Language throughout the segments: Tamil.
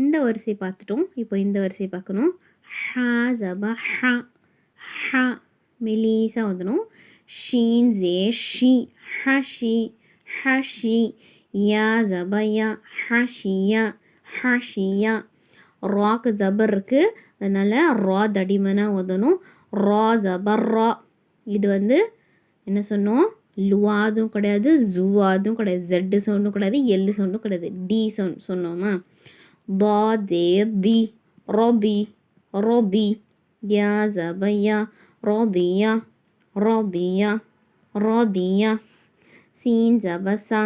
இந்த வரிசை பார்த்துட்டோம். இப்போ இந்த வரிசை பார்க்கணும். ஹா ஜபா ஹா ஹா மெலீஸாக வந்துடும். ஷீன் ஜே ஷி ஹஷி ஹஷி யா ஜபயா ஹஷியா ஹஷியா ராக்கு ஜபர் இருக்குது அதனால் ரா தடிமனாக ஓதணும் ரா ஜபர் ரா. இது வந்து என்ன சொன்னோம்? லுவாதும் கிடையாது ஜுவாதும் கிடையாது. ஜெட்டு சவுண்டும் கிடையாது எல்லு சவுண்டும் கிடையாது டி சவுண்ட் சொன்னோமா? பா ஜே தி ரோதி ரோதி யா ஜபையா ரோதியா ரோதியா ரோதியா சீன் ஜபசா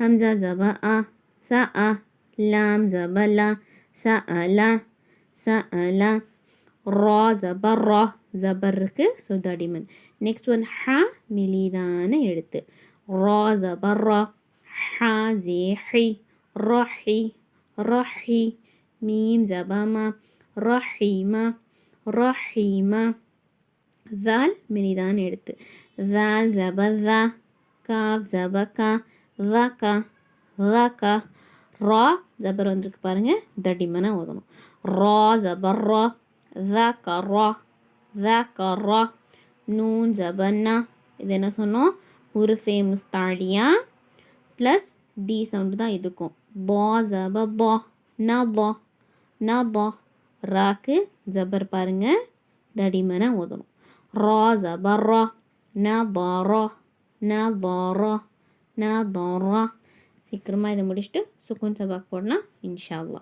ஹம்ஜா ஜப அ ச அ லாம் ஜபலா ச அலா ச அலா ரா ஜபர் ரா ஜபர் இருக்குது ஸோ தடிமன் நெக்ஸ்ட் ஒன் ஹ மெலிதான எழுத்து. ரா ஜபர் ரா ஹா ஜே ஹி ரஹி ரஹி மீம் ஜபமா ரஹீமா ரஹீமா தால் மெலிதான எழுத்து தால் ஜபதா காப் ஜபகா ரகா ரகா ரா ஜபர் வந்திருக்கு பாருங்கள் தடிமனாக ஓதணும் ரா ஜபர் ரா ذكر ذكر நூன் ஜபன்னா இது என்ன சொன்னோம் ஒரு ஃபேமஸ் தாழியா ப்ளஸ் டி சவுண்டு தான் இதுக்கும் பா ஜப பா ந பா. ந பா. ராக்கு ஜபர் பாருங்கள் தடிமனை ஓதணும். ரா ஜபர் ரா. ந பாரா ந பாரா ந பாரா சீக்கிரமாக இதை முடிச்சுட்டு சுக்குன் சபாக் போடலாம் இன்ஷா அல்லா